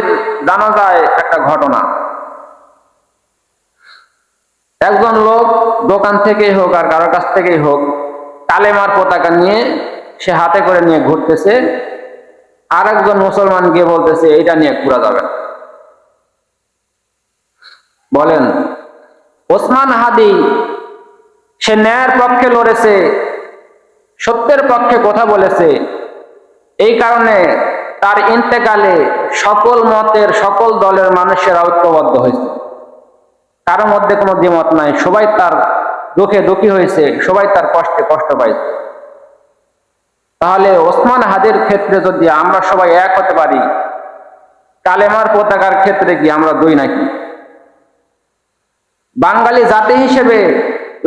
হাদির জানা যায় একটা ঘটনা। একজন লোক দোকান থেকেই হোক আর কারোর কাছ থেকেই হোক, কালেমার পতাকা নিয়ে সে হাতে করে নিয়ে ঘুরতেছে। আর একজন মুসলমান গিয়ে বলতেছে, এইটা নিয়ে ঘুরা যাবে বলেন, ওসমান হাদি, সে ন্যায়ের পক্ষে লড়েছে, সত্যের পক্ষে কথা বলেছে। এই কারণে তার ইন্তেকালে সকল মতের, সকল দলের মানুষেরা ঐক্যবদ্ধ হয়েছে। কারোর মধ্যে কোনো দ্বিমত নাই। সবাই তার দুঃখে দুঃখী হয়েছে, সবাই তার কষ্টে কষ্ট পাইছে। তাহলে ওসমান হাদের ক্ষেত্রে যদি আমরা সবাই এক হতে পারি, কালেমার পতাকার ক্ষেত্রে কি আমরা দুই নাকি? বাঙালি জাতি হিসেবে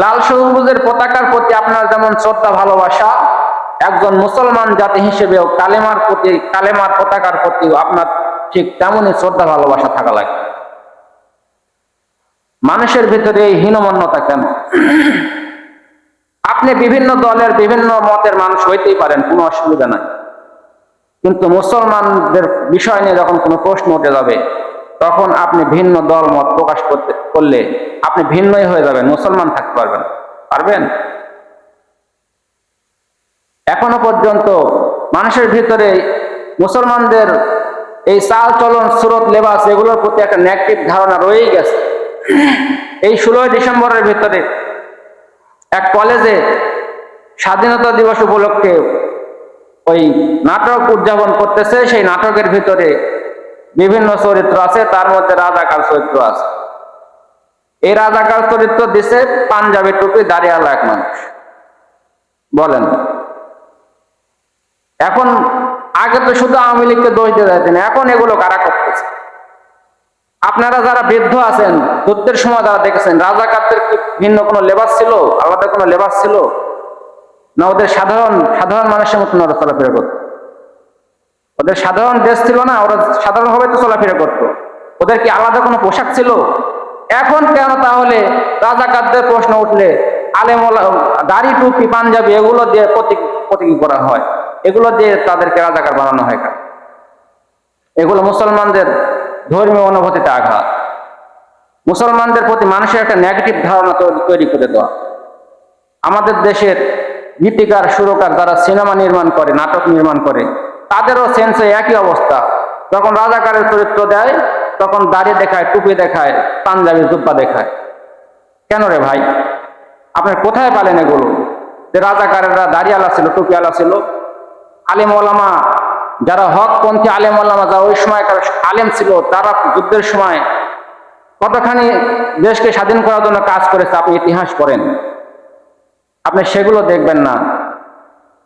লাল সবুজের পতাকার প্রতি আপনার যেমন শ্রদ্ধা, ভালোবাসা একজন মুসলমান জাতি হিসেবেও কালেমার প্রতি, কালেমার পতাকার প্রতি আপনার ঠিক তেমনই শ্রদ্ধা, ভালোবাসা থাকা লাগে। মানুষের ভিতরে এই হীনমন্যতা কেন? আপনি বিভিন্ন দলের, বিভিন্ন মতের মানুষ হইতেই পারেন, কোনো অসুবিধা নাই। কিন্তু মুসলমানদের বিষয় নিয়ে যখন কোনো প্রশ্ন উঠে যাবে, তখন আপনি ভিন্ন দল মত প্রকাশ করতে, করলে আপনি ভিন্নই হয়ে যাবেন, মুসলমান থাকতে পারবেন। পারবেন? এখনও পর্যন্ত মানুষের ভিতরে মুসলমানদের এই চাল চলন, সুরত, লেবাস এগুলোর প্রতি একটা নেগেটিভ ধারণা রয়েই গেছে। এই ষোলোই ডিসেম্বরের ভিতরে এক কলেজে স্বাধীনতা দিবস উপলক্ষে ওই নাটক উদযাপন করতেছে। সেই নাটকের ভিতরে বিভিন্ন চরিত্র আছে, তার মধ্যে রাজাকার চরিত্র আছে। এই রাজাকার চরিত্র দিছে পাঞ্জাবি টুপি, দাঁড়িয়ালা এক মানুষ। বলেন। এখন আগে তো শুধু আওয়ামী লীগকে দোষ দিয়ে যাচ্ছেন এখন এগুলো কারা করতেছে? আপনারা যারা বৃদ্ধ আছেন, যুদ্ধের সময় যারা দেখেছেন, রাজাকারদের কি ভিন্ন কোনো লেবাস ছিল? আলাদা কোনো লেবাস ছিল? না, ওদের সাধারণ সাধারণ মানুষের মতন ওরা চলাফেরা করতো। ওদের সাধারণ দেশ ছিল না, ওরা সাধারণভাবে তো চলাফেরা করতো। ওদের কি আলাদা কোনো পোশাক ছিল? এখন কেন তাহলে রাজাকারদের প্রশ্ন উঠলে আলেম দাড়ি টুপি, পাঞ্জাবি, এগুলো দিয়ে প্রতীক প্রতীকী করা হয়? এগুলো দিয়ে তাদেরকে রাজাকার বানানো হয় এগুলো মুসলমানদের ধর্মীয় অনুভূতিতে আঘাত। মুসলমানদের প্রতি মানুষের একটা নেগেটিভ ধারণা তৈরি করে দেওয়া। আমাদের দেশের গীতিকার, সুরকার যারা সিনেমা নির্মাণ করে, নাটক নির্মাণ করে, তাদেরও সেন্সে একই অবস্থা। যখন রাজাকারের চরিত্র দেয়, তখন দাড়ি দেখায়, টুপি দেখায়, পাঞ্জাবি, জুব্বা দেখায়। কেন রে ভাই? আপনার কোথায় পালেন এগুলো? যে রাজাকারেরা দাড়িওয়ালা ছিল, টুপিওয়ালা ছিল আলিম ওলামা যারা হকপন্থী আলেম ওলামা যারা ওই সময়কার আলেম ছিল, তারা যুদ্ধের সময় কতখানি দেশকে স্বাধীন করার জন্য কাজ করেছে, আপনি ইতিহাস করেন আপনি সেগুলো দেখবেন না।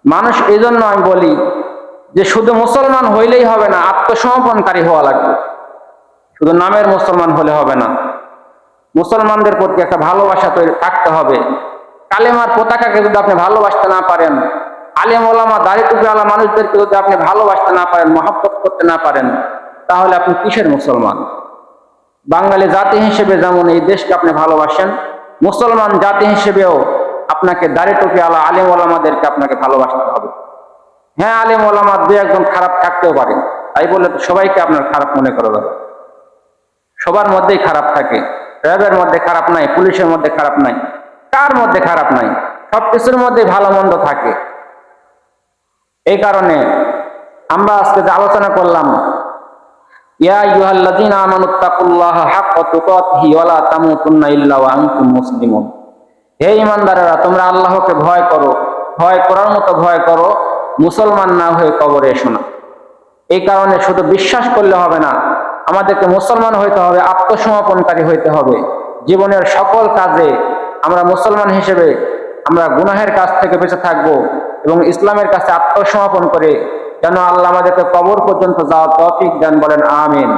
মানুষ এই জন্য আমি বলি যে শুধু মুসলমান হইলেই হবে না, আত্মসমর্পণকারী হওয়া লাগবে। শুধু নামের মুসলমান হলে হবে না। মুসলমানদের প্রতি একটা ভালোবাসা তৈরি থাকতে হবে। কালেমার পতাকাকে যদি আপনি ভালোবাসতে না পারেন আলেম ওলামা, দাড়ি টুপিওয়ালা মানুষদেরকে যদি আপনি ভালোবাসতে না পারেন, মহাব্বত করতে না পারেন, তাহলে আপনি কিসের মুসলমান? বাঙালি জাতি হিসেবে যেমন এই দেশকে আপনি ভালোবাসেন, মুসলমান জাতি হিসেবেও আপনাকে দাড়ি টুপিওয়ালা আলেম ওলামাদেরকে আপনাকে ভালোবাসতে হবে। হ্যাঁ আলেম ওলামা দু একজন খারাপ থাকতেও পারে, তাই বলে তো সবাইকে আপনার খারাপ মনে করা যাবে সবার মধ্যেই খারাপ থাকে, র্যাবের মধ্যে খারাপ নাই, পুলিশের মধ্যে খারাপ নাই, কার মধ্যে খারাপ নাই সব কিছুর মধ্যে ভালো মন্দ থাকে। এই কারণে আমরা আজকে যে আলোচনা করলাম, ইয়া হে ইমানদারেরা তোমরা আল্লাহকে ভয় করো, ভয় ভয় করো, মুসলমান না হয়ে কবরে এই কারণে শুধু বিশ্বাস করলে হবে না, আমাদেরকে মুসলমান হইতে হবে, আত্মসমর্পণকারী হইতে হবে। জীবনের সকল কাজে আমরা মুসলমান হিসেবে আমরা গুনাহের কাছ থেকে বেঁচে থাকব। এবং ইসলামের কাছে আত্মসমর্পণ করে যেন আল্লাহ আমাদেরকে কবর পর্যন্ত যাওয়ার তৌফিক দেন বলেন, আমিন।